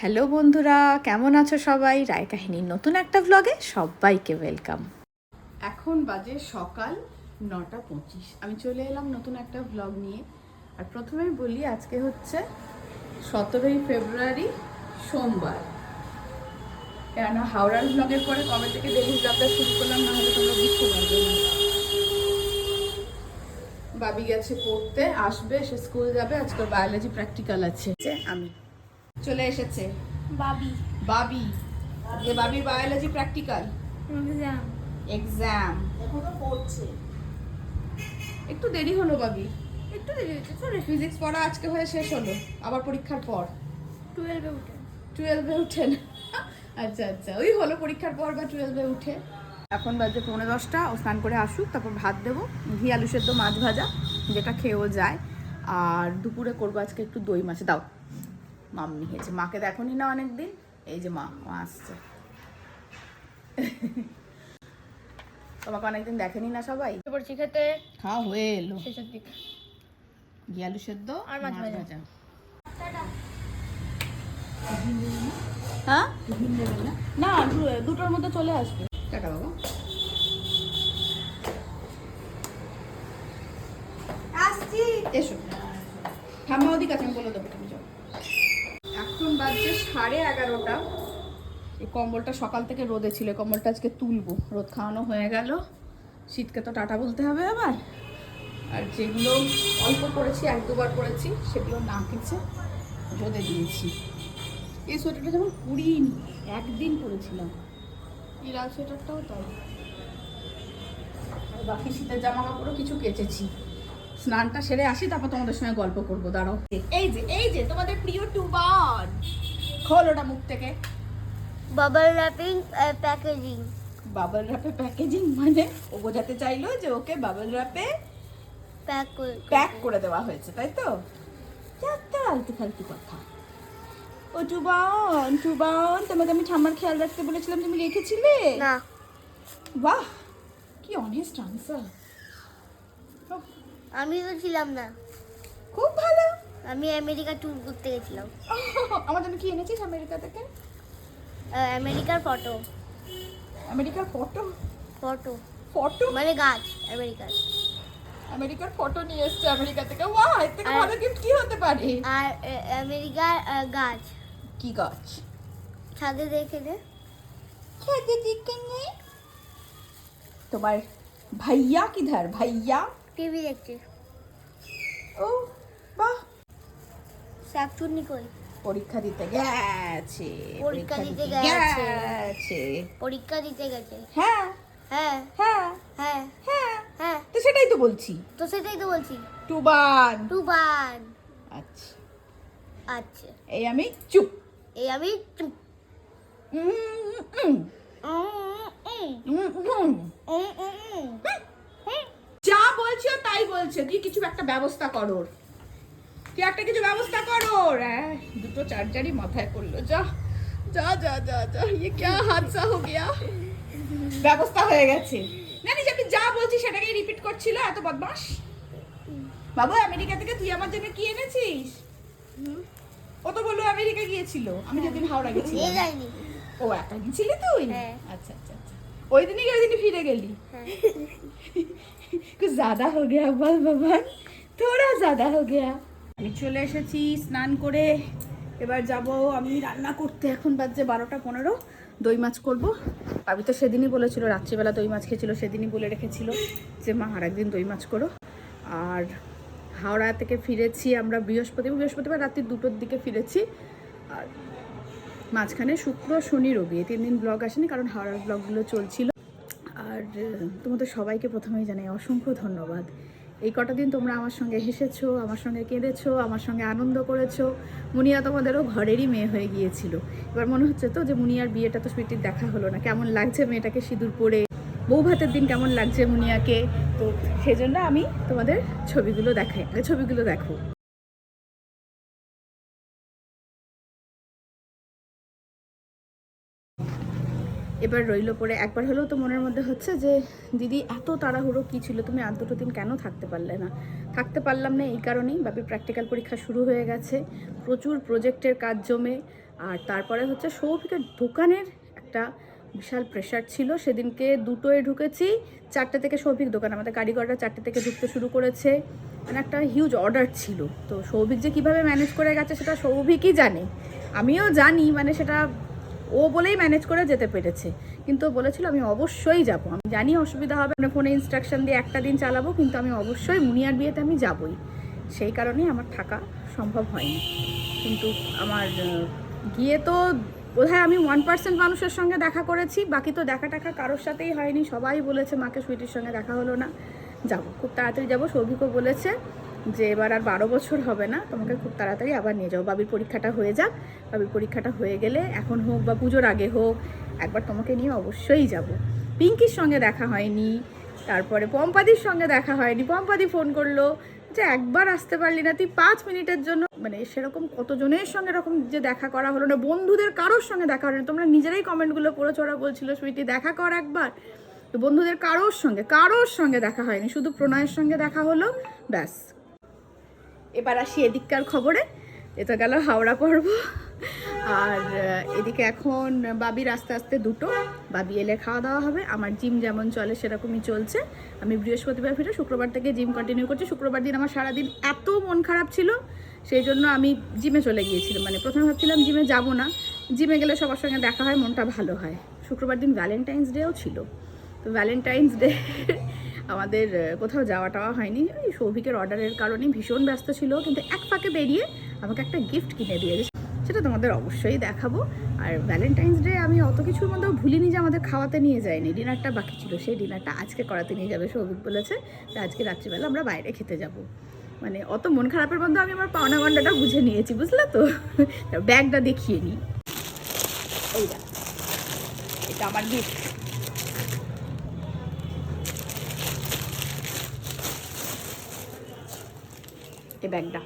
Hello বন্ধুরা কেমন আছো সবাই? রায় কাহিনীর নতুন একটা ব্লগে সবাইকে ওয়েলকাম এখন বাজে সকাল নটা পঁচিশ। আমি চলে এলাম নতুন একটা ব্লগ নিয়ে। আর প্রথমেই বলি আজকে হচ্ছে সতেরোই ফেব্রুয়ারি সোমবার। কেননা হাওড়ার ব্লগের পরে কবে থেকে ডেলি ব্লগটা শুরু করলাম না হলে তোমরা বুঝতে পারবে না। বাবি গেছে পড়তে আসবে সে স্কুল যাবে আজকে বায়োলজি প্র্যাকটিক্যাল আছে। আমি চলে এসেছে। বাবি। বাবি। যে বাবির বায়োলজি প্র্যাকটিক্যাল এক্সাম এক্সাম এখনও পড়ছে। একটু দেরি হলো বাবি। একটু দেরি হচ্ছে চলে ফিজিক্স পড়া আজকে হয়ে শেষ হলো আবার পরীক্ষার পর। টুয়েলভে উঠে। টুয়েলভে উঠে না। আচ্ছা আচ্ছা। ওই হলো পরীক্ষার পর বা টুয়েলভে উঠে। এখন বাজে পৌনে দশটা ও স্নান করে আসুক তারপর ভাত দেবো। ঘি আলু সেদ্ধ মাছ ভাজা যেটা খেয়েও যায়। আর দুপুরে করব আজকে একটু দই মাছ। দাও। মাম্মি হয়েছে মাকে দেখোনি না অনেক দিন এই যে মা মা আসছে। তোমাকে অনেকদিন দেখেনি না সবাই? পড়ছি খেতে? খাওয়া হয়ে এলো। শেষের দিকে। ঘি আলু সেদ্ধ আর মাছ ভাজা। হ্যাঁ? না? দুটোর মধ্যে চলে আসবে। টাকা বাবা। আসছি। এসো। ঠাম্মা ওদিক আছে আমি বলে দেবো। বাজছে সাড়ে এগারোটা। এই কম্বলটা সকাল থেকে রোদে ছিল কম্বলটা আজকে তুলবো। রোদ খাওয়ানো হয়ে গেল। শীতকে তো টাটা বলতে হবে আবার আর যেগুলো অল্প করেছি, এক দুবার করেছি, সেগুলো না কেচে রোদে দিয়েছি। এই সোয়েটারটা যেমন পুড়িনি একদিন পরেছিলাম। এই লাল সোয়েটারটাও তাই। বাকি শীতের জামা কাপড়ও কিছু কেচেছি। স্নানটা সেরে আসি তারপর তোমাদের সঙ্গে গল্প করব দাঁড়াও। এই যে এই যে তোমাদের প্রিয় টুবান। খোল ওটা মুখ থেকে। বাবল র্যাপিং প্যাকেজিং বাবল র্যাপে প্যাকেজিং মানে ও বোঝাতে চাইলো যে ওকে বাবল র্যাপে প্যাক প্যাক করে দেওয়া হয়েছে তাই তো? এত আলতু ফালতু কথা। ও টুবান টুবান তোমাকে আমি ঠাম্মার খেয়াল রাখতে বলেছিলাম তুমি রেখেছিলে? না। বাহ কি অনেস্ট আনসার আমি তো ছিলাম না। খুব ভালো। আমি আমেরিকা ট্যুর করতে গেছিলাম। আমার জন্য কি এনেছিস আমেরিকা থেকে? আমেরিকার ফটো আমেরিকার ফটো ফটো ফটো মানে গাছ আমেরিকার। আমেরিকার ফটো নিয়ে এসছে আমেরিকা থেকে। এর থেকে ভালো গিফট কি হতে পারে? আর আমেরিকার গাছ। কি গাছ? ছাদে দেখে দে খেতে দিকে নেই তোমার ভাইয়া কিধার? ভাইয়া? টিভি দেখছে। ও বাহ। শাক চুন্নি কই? পরীক্ষা দিতে গেছে পরীক্ষা দিতে গেছে। পরীক্ষা দিতে গেছে। হ্যাঁ। হ্যাঁ। হ্যাঁ। হ্যাঁ। হ্যাঁ। হ্যাঁ। তো সেটাই তো বলছি। তো সেটাই তো বলছি। টুবান। টুবান। আচ্ছা। আচ্ছা। এই আমি চুপ। এই আমি চুপ। উম, উম, উম, উম, উম, উম। উম, উম, উম। যা বলছে তুই কিছু একটা ব্যবস্থা কর তুই একটা কিছু ব্যবস্থা কর হ্যাঁ, দুটো চার্জারই মাথায় পড়ল যা যা যা যা যা ইয়ে কে হাদসা হো গিয়া। ব্যবস্থা হয়ে গেছে। না নিজে আমি যা বলছি সেটাকেই রিপিট করছিল এত বদমাস বাবু আমেরিকা থেকে তুই আমার জন্য কি এনেছিস? ও তো বলল আমেরিকা গিয়েছিল আমি যেদিন হাওড়া গেছি ও একা গেছিলি তুই? হ্যাঁ। আচ্ছা আচ্ছা আচ্ছা। ওই দিনই ওই দিনই ফিরে গেলি? হ্যাঁ। ज्यादा हो गया बल बबन थोड़ा ज्यादा हो गया আমি চলে এসেছি স্নান করে এবার যাব আমি রান্না করতে এখন বাজছে বারোটা পনেরো দই মাছ করব আমি তো সেদিনই বলেছিল রাত্রিবেলা দই মাছ খেয়েছিল সেদিনই বলে রেখেছিল যে মা আর একদিন দই মাছ করো আর হাওড়া থেকে ফিরেছি আমরা বৃহস্পতিবার বৃহস্পতিবার রাত্রি দুটোর দিকে ফিরেছি আর মাঝখানে শুক্র শনি রবি এই তিন দিন ব্লগ আসেনি কারণ হাওড়ার ব্লগগুলো চলছিল আর তোমাদের সবাইকে প্রথমেই জানাই অসংখ্য ধন্যবাদ। এই কটা দিন তোমরা আমার সঙ্গে হেসেছো, আমার সঙ্গে কেঁদেছো, আমার সঙ্গে আনন্দ করেছ। মুনিয়া তোমাদেরও ঘরেরই মেয়ে হয়ে গিয়েছিল। এবার মনে হচ্ছে তো যে মুনিয়ার বিয়েটা তো সুইটির দেখা হলো না। কেমন লাগছে মেয়েটাকে সিঁদুর পরে? বউ ভাতের দিন কেমন লাগছে মুনিয়াকে? তো সেজন্য আমি তোমাদের ছবিগুলো দেখাই আগে ছবিগুলো দেখো। এবার রইল পরে একবার হলেও তো মনের মধ্যে হচ্ছে যে, দিদি, এত তাড়াহুড়ো কী ছিল? তুমি আর দুটো দিন কেন থাকতে পারলে না? থাকতে পারলাম না এই কারণেই বাপির প্র্যাকটিক্যাল পরীক্ষা শুরু হয়ে গেছে। প্রচুর প্রজেক্টের কাজ জমে। আর তারপরে হচ্ছে সৌভিকের দোকানের একটা বিশাল প্রেশার ছিল। সেদিনকে দুটোয় ঢুকেছি। চারটে থেকে সৌভিক দোকান। আমাদের কারিগররা চারটে থেকে ঢুকতে শুরু করেছে। মানে একটা হিউজ অর্ডার ছিল। তো সৌভিক যে কীভাবে ম্যানেজ করে গেছে সেটা সৌভিকই জানে। আমিও জানি মানে সেটা ও বলেই ম্যানেজ করে যেতে পেরেছে। কিন্তু ও বলেছিল, আমি অবশ্যই যাব। আমি জানি অসুবিধা হবে মানে ফোনে ইনস্ট্রাকশন দিয়ে একটা দিন চালাবো, কিন্তু আমি অবশ্যই মুনিয়ার বিয়েতে আমি যাবই। সেই কারণেই আমার থাকা সম্ভব হয়নি। কিন্তু আমার গিয়ে তো বোধহয় আমি ওয়ান পার্সেন্ট মানুষের সঙ্গে দেখা করেছি, বাকি তো দেখা টাকা কারোর সাথেই হয়নি। সবাই বলেছে, মাকে সুইটির সঙ্গে দেখা হলো না, যাব। খুব তাড়াতাড়ি যাব। সৌভিকও বলেছে যে এবার আর বারো বছর হবে না, তোমাকে খুব তাড়াতাড়ি আবার নিয়ে যাও। বাবির পরীক্ষাটা হয়ে যাক। বাবির পরীক্ষাটা হয়ে গেলে এখন হোক বা পুজোর আগে হোক, একবার তোমাকে নিয়ে অবশ্যই যাব। পিঙ্কির সঙ্গে দেখা হয়নি, তারপরে পম্পাদির সঙ্গে দেখা হয়নি। পম্পাদি ফোন করল যে, একবার আসতে পারলি না, তুই পাঁচ মিনিটের জন্য মানে সেরকম কতজনের সঙ্গে এরকম যে দেখা করা হলো না, বন্ধুদের কারোর সঙ্গে দেখা হলো না। তোমরা নিজেরাই কমেন্টগুলো পড়েছো ওরা বলছিল, সুইটি, দেখা কর একবার। তো বন্ধুদের কারোর সঙ্গে কারোর সঙ্গে দেখা হয়নি, শুধু প্রণয়ের সঙ্গে দেখা হলো, ব্যাস। এবার আসি এদিককার খবরে। এটা গেল হাওড়া পর্ব। আর এদিকে এখন বাবির আস্তে আস্তে দুটো। বাবি এলে খাওয়া দাওয়া হবে। আমার জিম যেমন চলে সেরকমই চলছে। আমি বৃহস্পতিবার ফিরে শুক্রবার থেকে জিম কন্টিনিউ করছি। শুক্রবার দিন আমার সারাদিন এত মন খারাপ ছিল, সেই জন্য আমি জিমে চলে গিয়েছিলাম। মানে প্রথমে ভাবছিলাম জিমে যাব না। জিমে গেলে সবার সঙ্গে দেখা হয়, মনটা ভালো হয়। শুক্রবার দিন ভ্যালেন্টাইন্স ডেও ছিল। তো ভ্যালেন্টাইন্স ডে আমাদের কোথাও যাওয়া টাওয়া হয়নি। ওই সৌভিকের অর্ডারের কারণে ভীষণ ব্যস্ত ছিল, কিন্তু এক ফাঁকে বেরিয়ে আমাকে একটা গিফট কিনে দিয়েছে। সেটা তোমাদের অবশ্যই দেখাবো। আর ভ্যালেন্টাইন্স ডে আমি অত কিছুর মধ্যেও ভুলিনি যে আমাদের খাওয়াতে নিয়ে যায়নি। ডিনারটা বাকি ছিল, সেই ডিনারটা আজকে করাতে নিয়ে যাবে, সৌভিক বলেছে। যে আজকে রাত্রিবেলা আমরা বাইরে খেতে যাব। মানে অত মন খারাপের মধ্যে আমি আমার পাওনা গন্ডাটা বুঝে নিয়েছি, বুঝলে তো? ব্যাগটা দেখিয়ে নিই এটা আমার গিফট এই ব্যাগটা।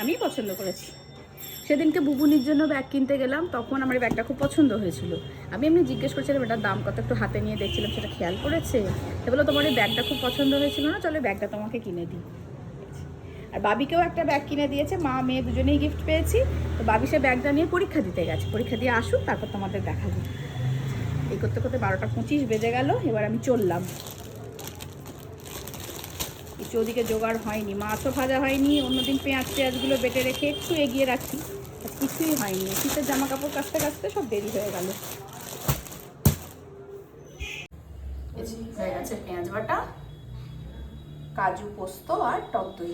আমি পছন্দ করেছি। সেদিনকে বুবুনির জন্য ব্যাগ কিনতে গেলাম, তখন আমার ব্যাগটা খুব পছন্দ হয়েছিল। আমি এমনি জিজ্ঞেস করছিলাম, এটার দাম কত? একটু হাতে নিয়ে দেখছিলাম, সেটা খেয়াল করেছে। সে বলল, তোমার এই ব্যাগটা খুব পছন্দ হয়েছিল না? চলো ব্যাগটা তোমাকে কিনে দিই। আর বাবিকেও একটা ব্যাগ কিনে দিয়েছে, মা, মেয়ে দুজনেই গিফট পেয়েছি। তো বাবি সে ব্যাগটা নিয়ে পরীক্ষা দিতে গেছে। পরীক্ষা দিয়ে আসুক, তারপর তোমাদের দেখাবো। এই করতে করতে বারোটা পঁচিশ বেজে গেল, এবার আমি চললাম। ওদিকে জোগাড় হয়নি। মাছও ভাজা হয়নি, অন্যদিন পেঁয়াজ পেঁয়াজগুলো বেটে রেখে একটু এগিয়ে রাখি। কিছুই হয়নি। শীতের জামা কাপড় কাচতে কাচতে সব দেরি হয়ে গেল। হয়ে গেছে পেঁয়াজ বাটা, কাজু পোস্ত আর টক দই।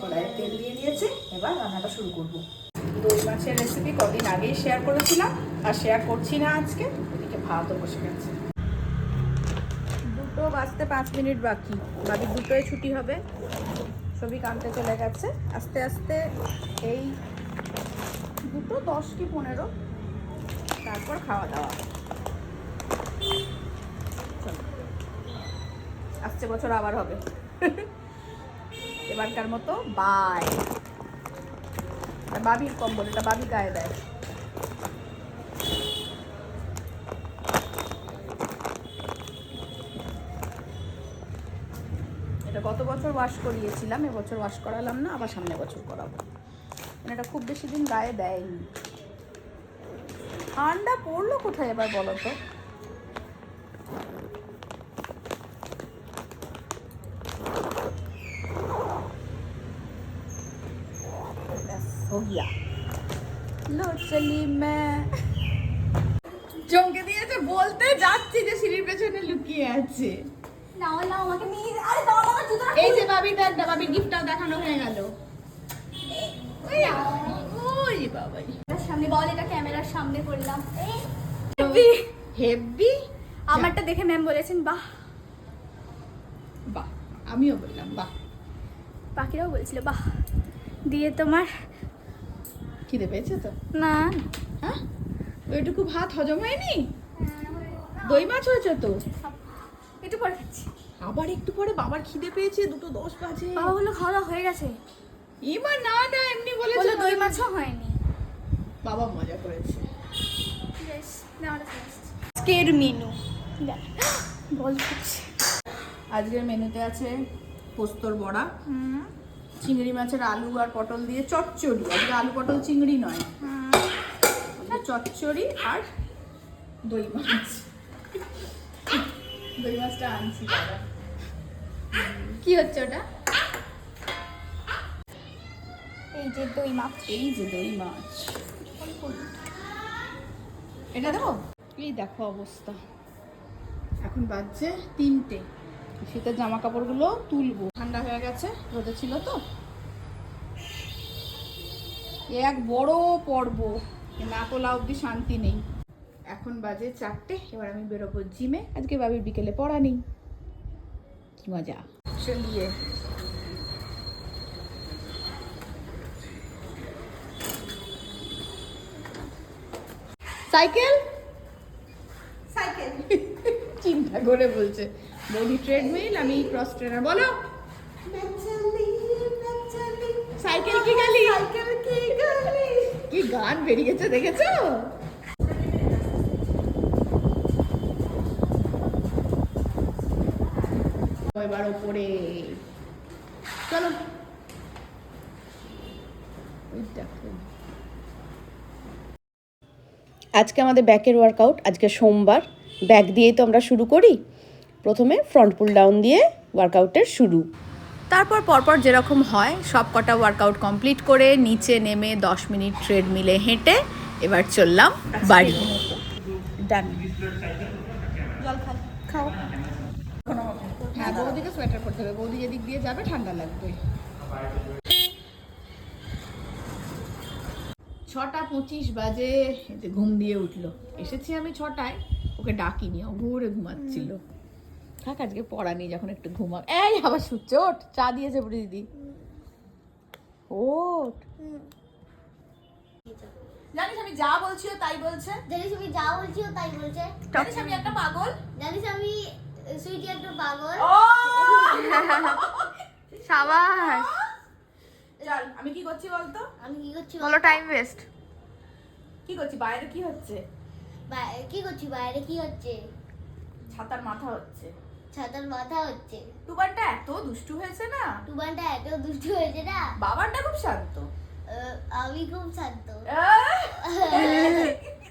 কড়াইয়ে তেল দিয়ে দিয়েছি, এবার রান্নাটা শুরু করব। দই মাছের রেসিপি কদিন আগেই শেয়ার করেছিলাম, আর শেয়ার করছি না আজকে, ওদিকে ভাতও বসে গেছে। দুটো বাজতে পাঁচ মিনিট বাকি। বাকি দুটোয় ছুটি হবে। ছবি কানতে চলে গেছে। আস্তে আস্তে এই দুটো দশ কি পনেরো, তারপর খাওয়া দাওয়া। আসছে বছর আবার হবে। এবারকার মতো বাই বাবির কম্বল এটা বাবি গায়ে দেয় এটা গত বছর ওয়াশ করিয়েছিলাম এবছর ওয়াশ করালাম না আবার সামনে বছর করাবো মানে এটা খুব বেশি দিন গায়ে দেয়নি ঠান্ডা পড়লো কোথায় এবার বলো তো बस हो गया लो चली मैं চমকে দিয়েছে বলতে যাচ্ছি যে সিঁড়ির পেছনে লুকিয়ে আছে নাও নাও আমাকে নিয়ে আরে দাও না আমার জুতোটা এই যে বাবির ব্যাগটা বাবির গিফটটাও দেখানো হয়ে গেল। সামনে বল এটা ক্যামেরার সামনে করলাম। হেভি হেভি আমারটা দেখে ম্যাম বলেছেন বাহ। বাহ আমিও বললাম বাহ। পাখিরাও বলছিল বাহ। দিয়ে তোমার খিদে পেয়েছে তো? না। হ্যাঁ? ওইটুকু ভাত হজম হয়নি? দই মাছ হয়েছে তো? একটু পরে খাচ্ছি। আবার একটু পরে বাবার খিদে পেয়েছে দুটো দশ বাজে। বাবা বলল খাওয়া দাওয়া হয়ে গেছে। এবার না না এমনি বলেছে বলল দই মাছও হয়নি। বাবা মজা করেছে। আজকের মেনু বল আজকের মেনুতে আছে পোস্তর বড়া চিংড়ি মাছের আলু আর পটল দিয়ে চচ্চড়ি। আজকে আলু পটল চিংড়ি নয়। চচ্চড়ি আর দই মাছ। দই মাছটা আনছি দাদা কি হচ্ছে ওটা? এই যে দই মাছ। এই যে দই মাছ। এটা দেবো? এই দেখো অবস্থা। এখন বাজছে তিনটে। শীতের জামা কাপড়গুলো তুলবো। ঠান্ডা হয়ে গেছে রোদে ছিল তো। এক বড় পর্ব। না তোলা অবধি শান্তি নেই। এখন বাজে চারটে এবার আমি বেরোবো জিমে। আজকে বাবির বিকেলে পড়া নেই। মজা চলিয়ে সাইকেল সাইকেল চিন্তা করে বলছে। বৌদি ট্রেডমিল আমি ক্রস ট্রেনার বলো। সাইকেল কি গালি? কি গান বেরিয়েছে দেখেছ? এবার ওপরে। চলো। আজকে আমাদের ব্যাকের ওয়ার্কআউট আজকে সোমবার। ব্যাক দিয়েই তো আমরা শুরু করি। প্রথমে ফ্রন্ট পুল ডাউন দিয়ে ওয়ার্কআউটের শুরু। তারপর পরপর যেরকম হয় সব কটা ওয়ার্কআউট কমপ্লিট করে নিচে নেমে দশ মিনিট ট্রেডমিলে হেঁটে এবার চললাম বাড়ি। ডান জল খাও। হ্যাঁ বৌদিকে সোয়েটার পরতে হবে। বৌদি যেদিক দিয়ে যাবে ঠান্ডা লাগবে। ছটা পঁচিশ বাজে এতে ঘুম দিয়ে উঠল। এসেছি আমি ছটায় ওকে ডাকিনি ও ঘুরে ঘুমাচ্ছিল থাক আজকে পড়া যখন একটু ঘুমা এই আবার শুচ্ছে ওঠ চা দিয়েছে বুড়ি দিদি। ওঠ। জানিস আমি যা বলছি তাই বলছে? জানিস আমি যা বলছি তাই বলছে? জানিস আমি একটা পাগল? জানিস আমি সুইটি একটা পাগল সাবাস। চল আমি কি করছি বলতো? আমি কি করছি বলো টাইম ওয়েস্ট কি করছি? বাইরে কি হচ্ছে? কি করছি? বাইরে কি হচ্ছে? ছাতার মাথা হচ্ছে। ছাতার মাথা হচ্ছে। টুবানটা এত দুষ্টু হয়েছে না? টুবানটা এত দুষ্টু হয়েছে না? বাবারটা খুব শান্ত। আমি খুব শান্ত।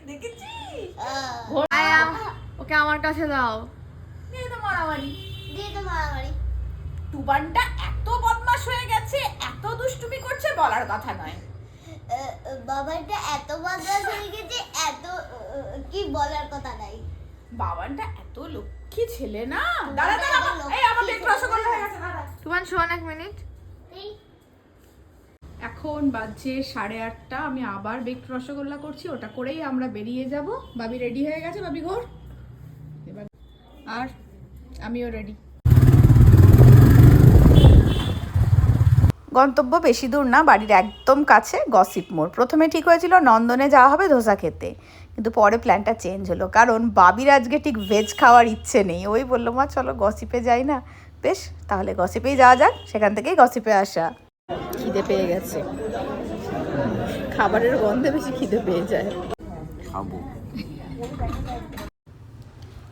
দেখেছিস? আহ, ওকে আমার কাছে দাও। নিয়ে তো মারামারি। দিয়ে তো মারামারি। টুবানটা এত বদমাশ হয়ে গেছে এত দুষ্টুমি করছে বলার কথা নয়। আহ, বাবারটা এত বদমাস হয়ে গেছে এত কি বলার কথা নাই। বাবানটা এত লক্ষ্মী ছেলে না। দাঁড়া দাঁড়া এই আমার একটু রসগোল্লা হয়ে গেছে দাঁড়া। তোমার শোন এক মিনিট। এই, এখন বাজছে সাড়ে আটটা আমি আবার বেকড রসগোল্লা করছি ওটা করেই আমরা বেরিয়ে যাব। বাবি রেডি হয়ে গেছে বাবি ঘোর। এবার আর আমিও রেডি গন্তব্য বেশি দূর না বাড়ির একদম কাছে গসিপ মোড় প্রথমে ঠিক হয়েছিল নন্দনে যাওয়া হবে ধোসা খেতে। কিন্তু পরে প্ল্যানটা চেঞ্জ হলো। কারণ বাবির আজকে ঠিক ভেজ খাওয়ার ইচ্ছে নেই। ওই বলল মা চলো গসিপে যাই না। বেশ তাহলে গসিপেই যাওয়া যাক সেখান থেকেই গসিপে আসা। খিদে পেয়ে গেছে। খাবারের গন্ধে বেশি খিদে পেয়ে যায়। খাব।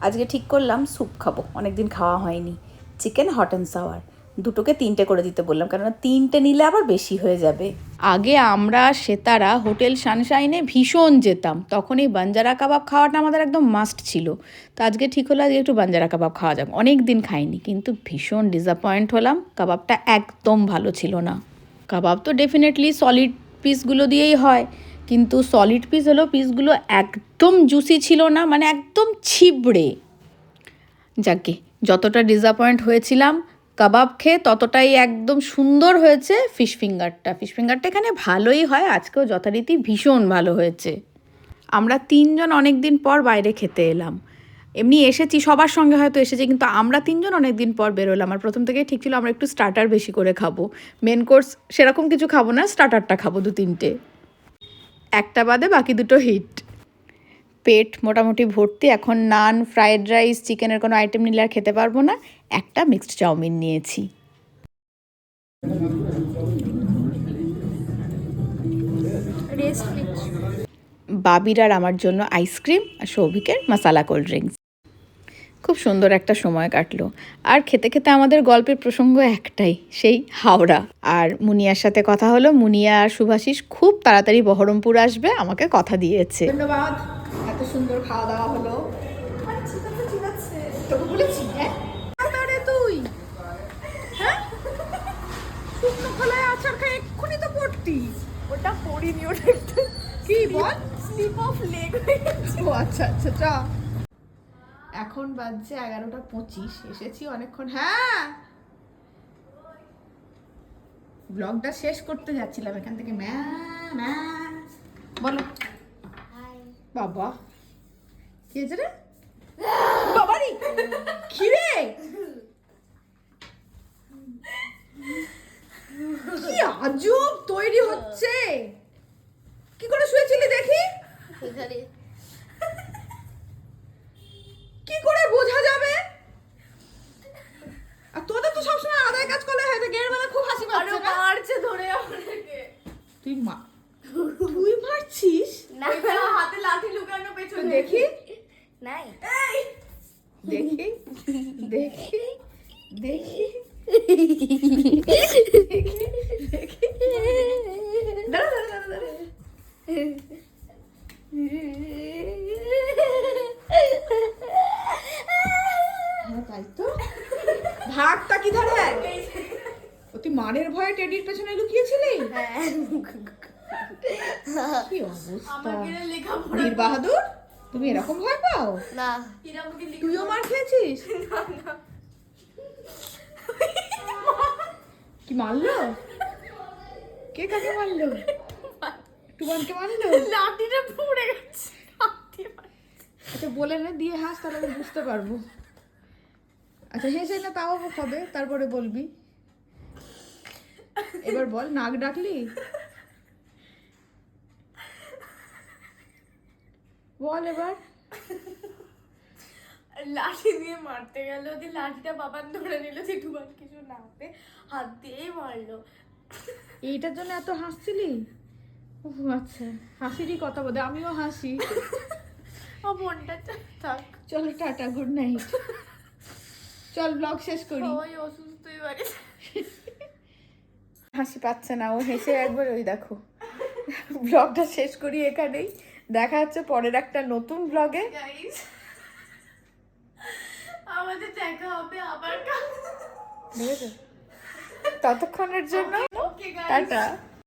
আজকে ঠিক করলাম স্যুপ খাব, অনেকদিন খাওয়া হয়নি। চিকেন হট অ্যান্ড সাওয়ার দুটোকে তিনটে করে দিতে বললাম, কেননা তিনটে নিলে আবার বেশি হয়ে যাবে। আগে আমরা সেতারা হোটেল সানশাইনে ভীষণ যেতাম তখন এই বাঞ্জারা কাবাব খাওয়াটা আমাদের একদম মাস্ট ছিল। তো আজকে ঠিক হলো আজকে একটু বাঞ্জারা কাবাব খাওয়া যাক অনেক দিন খাইনি, কিন্তু ভীষণ ডিসঅ্যাপয়েন্ট হলাম, কাবাবটা একদম ভালো ছিল না। কাবাব তো ডেফিনেটলি সলিড পিসগুলো দিয়েই হয়। কিন্তু সলিড পিস হলো পিসগুলো একদম জুসি ছিল না মানে একদম ছিবড়ে। যাকে যতটা ডিসঅ্যাপয়েন্ট হয়েছিলাম, কাবাব খেয়ে ততটাই একদম সুন্দর হয়েছে ফিশ ফিঙ্গারটা ফিশ ফিঙ্গারটা এখানে ভালোই হয়, আজকেও যথারীতি ভীষণ ভালো হয়েছে। আমরা তিনজন অনেক দিন পর বাইরে খেতে এলাম। এমনি এসেছি, সবার সঙ্গে হয়তো এসেছি, কিন্তু আমরা তিনজন অনেক দিন পর বেরোলাম আর প্রথম থেকেই ঠিক ছিল, আমরা একটু স্টার্টার বেশি করে খাব। মেন কোর্স সেরকম কিছু খাব না স্টার্টারটা খাব দু তিনটে একটা বাদে বাকি দুটো হিট পেট মোটামুটি ভর্তি এখন নান ফ্রায়েড রাইস চিকেনের কোনো আইটেম নিলে আর খেতে পারব না। একটা মিক্সড চাউমিন নিয়েছি। বাবির আর আমার জন্য আইসক্রিম আর সৌভিকের মশালা কোল্ড ড্রিঙ্কস খুব সুন্দর একটা সময় কাটলো। আর খেতে খেতে আমাদের গল্পের প্রসঙ্গ একটাই সেই হাওড়া। আর মুনিয়ার সাথে কথা হলো মুনিয়া আর সুভাষিস খুব তাড়াতাড়ি বহরমপুর আসবে আমাকে কথা দিয়েছে। ধন্যবাদ এত সুন্দর খাওয়া দাওয়া হলো। তোকে বলেছি হ্যাঁ? তুই! হ্যাঁ? শুকনো খোলায় আচার খাই এক্ষুনি তো পড়তি। ওটা পড়িনি ওটা কি বল? স্লিপ অফ লেগ ও আচ্ছা আচ্ছা চ এখন বাজছে এগারোটা পঁচিশ এসেছি অনেকক্ষণ। হ্যাঁ! ব্লগটা শেষ করতে যাচ্ছিলাম এখান থেকে। ম্যা ম্যা। বলো। বাবা। কি হয়েছে রে? বাবারি! কি রে কি আজব তৈরি হচ্ছে। কি করে শুয়েছিলি দেখি? কি করে বোঝা যাবে? আর তোদের তো সবসময় আদায় কাজ করলে হয় গের বেলা খুব হাসি পাচ্ছে না? মারছে ধরে আমাকে তুই মা তুই মারছিস? না। হাতে লাঠি লুকানো পেছনে। দেখি। নাই। দেখি দেখি। দেখি দেখি। দাঁড়া দাঁড়া দাঁড়া দাঁড়া। তাই তো? ভাগটা কি ধরে? ও তুই মানের ভয়ে টেডির পেছনে লুকিয়েছিলি? কি অবস্থা? বীর বাহাদুর তুমি এরকম ভয় পাও? না। তুইও মার খেয়েছিস? কি মারলো? কে কাকে মারলো? টুবানকে মারলো লাঠিটা পড়ে গেছে আচ্ছা বলে নে দিয়ে হাস তাহলে আমি বুঝতে পারব। আচ্ছা হেসে না তাও হবে তারপরে বলবি। এবার বল নাক ডাকলি? বল এবার। লাঠি দিয়ে মারতে গেল যে লাঠিটা বাবার ধরে নিল যে ডুবার কিছু না হতে হাত দিয়ে মারলো। এইটার জন্য এত হাসছিলি? আচ্ছা। হাসিরই কথা বলে আমিও হাসি। আমার মনটা থাক। চলো টাটা গুড নাইট চল ব্লগ শেষ করি। সবাই অসুস্থ এবারে হাসি পাচ্ছে না ও হেসে একবার ওই দেখো। ব্লগটা শেষ করি এখানেই। দেখা হচ্ছে পরের একটা নতুন ব্লগে গাইস আমাদের দেখা হবে আবার ততক্ষণের জন্য। টাটা।